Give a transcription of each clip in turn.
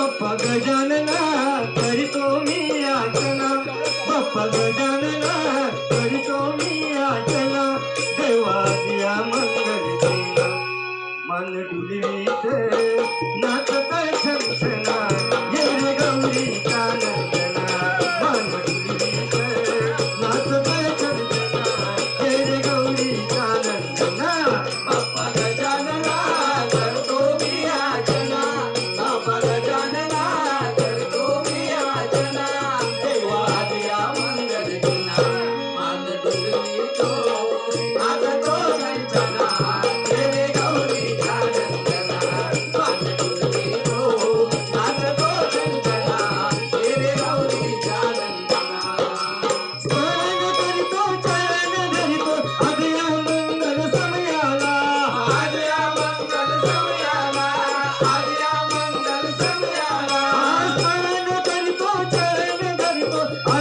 बाप्पा गजानना करतो मी याचना. बाप्पा गजानना करतो मी याचना. देवादिया मंगल मान डुलवीत नाचत झंझना I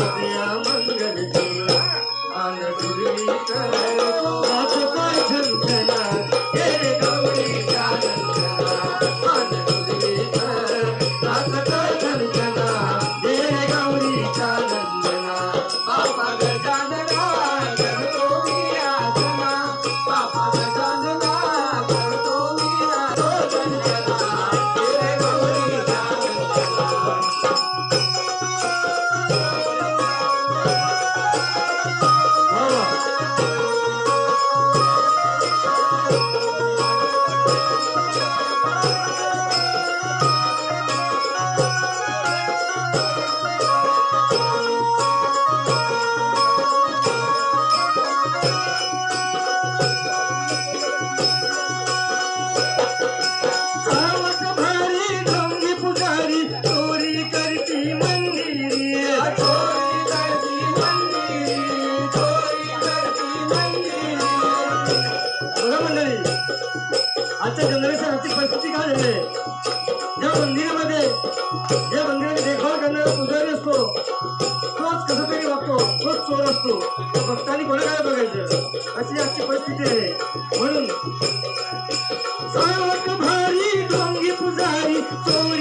या मंगल आन आजच्या जनरेशन आजची परिस्थिती काय झाली? या मंदिरामध्ये या मंदिराची देखभाल करणारा पुजारी असतो तोच कसं तरी वागतो तोच चोर असतो. भक्तांनी कोणा काय बघायचं? अशी आजची परिस्थिती आहे. म्हणून सर्व भारी डोंगी पुजारी चोरी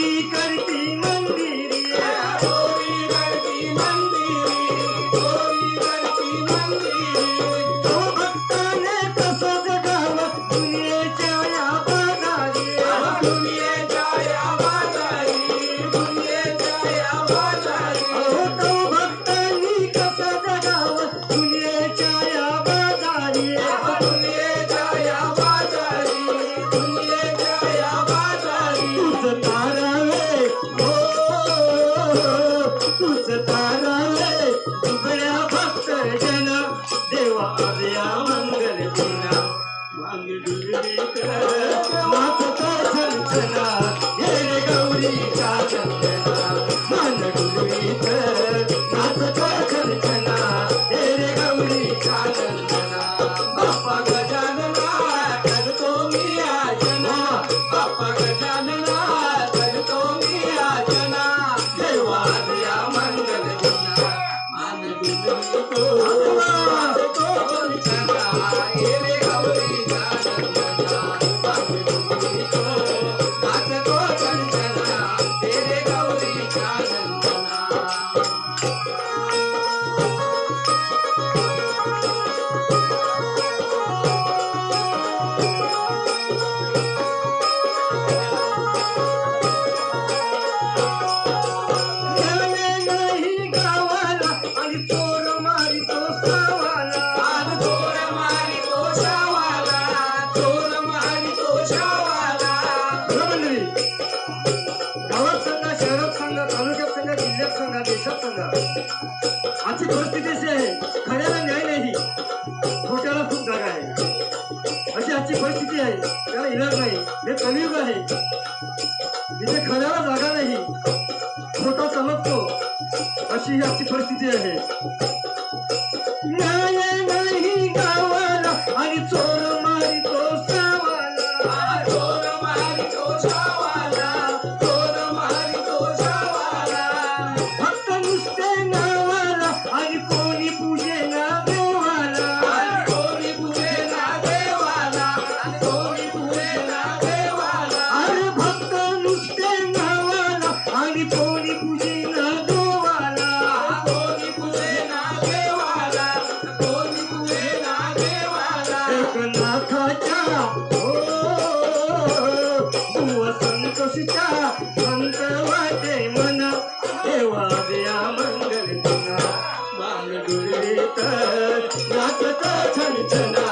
एक संघा देशात संघा. आजची परिस्थिती अशी आहे खऱ्याला न्याय नाही खोट्याला खूप जागा आहे. अशी आजची परिस्थिती आहे त्याला इलाज नाही हे कलियुग आहे. इथे खऱ्याला जागा नाही खोटा चमकतो अशी ही आजची परिस्थिती आहे. उरली तर नाचता छन छना